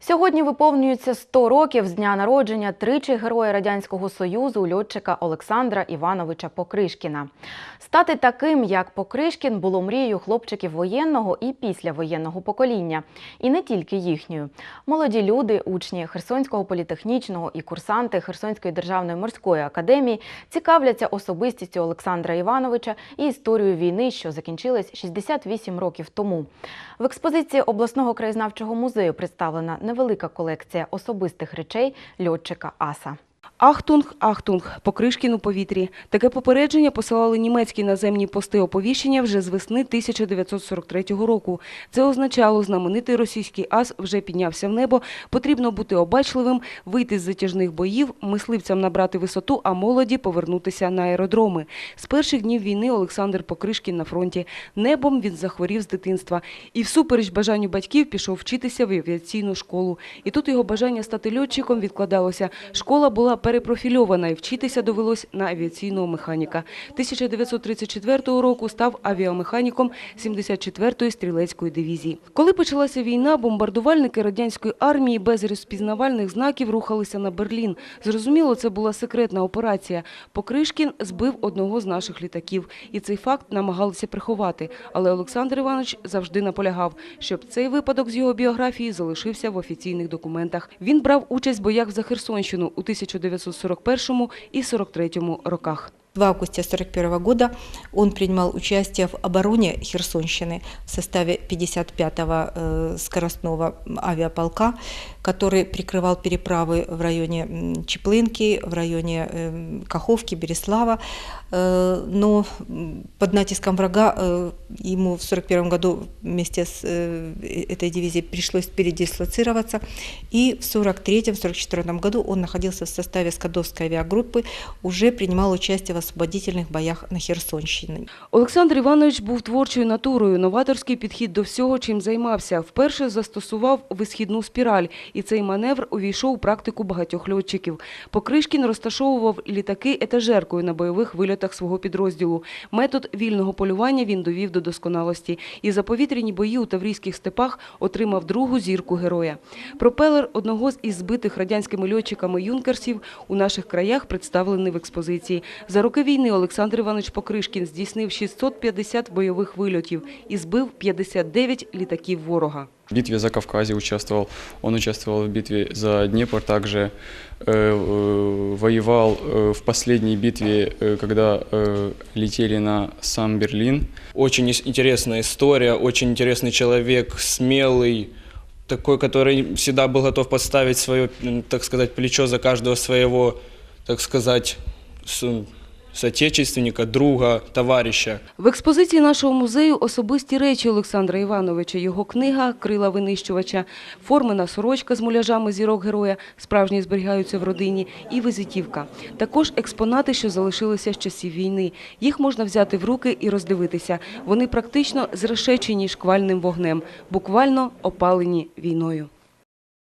Сьогодні виповнюється 100 років з дня народження тричі героя Радянського Союзу льотчика Олександра Івановича Покришкіна. Стати таким, як Покришкін, було мрією хлопчиків воєнного і післявоєнного покоління. І не тільки їхньою. Молоді люди, учні Херсонського політехнічного і курсанти Херсонської державної морської академії цікавляться особистістю Олександра Івановича і історією війни, що закінчилась 68 років тому. В експозиції обласного краєзнавчого музею представлена невелика колекція особистих речей льотчика Аса. Ахтунг, Ахтунг, Покришкін у повітрі. Таке попередження посилали німецькі наземні пости оповіщення вже з весни 1943 року. Це означало, знаменитий російський ас вже піднявся в небо, потрібно бути обачливим, вийти з затяжних боїв, мисливцям набрати висоту, а молоді повернутися на аеродроми. З перших днів війни Олександр Покришкін на фронті. Небом він захворів з дитинства. І всупереч бажанню батьків пішов вчитися в авіаційну школу. І тут його бажання стати льотчиком відкладалося. Школа була перепрофільована і вчитися довелось на авіаційного механіка. 1934 року став авіамеханіком 74-ї стрілецької дивізії. Коли почалася війна, бомбардувальники радянської армії без розпізнавальних знаків рухалися на Берлін. Зрозуміло, це була секретна операція. Покришкін збив одного з наших літаків. І цей факт намагалися приховати. Але Олександр Іванович завжди наполягав, щоб цей випадок з його біографії залишився в офіційних документах. Він брав участь в боях за Херсонщину у 1941 і 43 роках. В августе 1941 года он принимал участие в обороне Херсонщины в составе 55-го э, скоростного авиаполка, который прикрывал переправы в районе Чеплынки, в районе э, Каховки, Береслава. Э, Но под натиском врага ему в 1941 году вместе с этой дивизией пришлось передислоцироваться. И в 1943-1944 году он находился в составе Скадовской авиагруппы, уже принимал участие в освободительных боях на Херсонщине. Олександр Іванович був творчою натурою, новаторський підхід до всього, чим займався. Вперше застосував висхідну спіраль, і цей маневр увійшов у практику багатьох льотчиків. Покришкін розташовував літаки етажеркою на бойових вильотах свого підрозділу. Метод вільного полювання він довів до досконалості. І за повітряні бої у Таврійських степах отримав другу зірку героя. Пропелер одного з із збитих радянськими льотчиками юнкерсів у наших краях представлений в експозиції. За роки війни Олександр Іванович Покришкін здійснив 650 бойових вильотів і збив 59 літаків ворога. В битве за Кавказе участвовал. Он участвовал в битве за Днепр, также э, э, воевал э, в последней битве, э, когда э, летели на сам Берлин. Очень ис- интересная история, очень интересный человек, смелый, такой, который всегда был готов подставить свое, м, так сказать, плечо за каждого своего, так сказать, с- соотечественника, друга, товарища. В експозиції нашого музею особисті речі Олександра Івановича, його книга «Крила винищувача», формена сорочка з муляжами зірок героя, справжні зберігаються в родині, і визитівка. Також експонати, що залишилися з часів війни. Їх можна взяти в руки і роздивитися. Вони практично зрешечені шквальним вогнем, буквально опалені війною.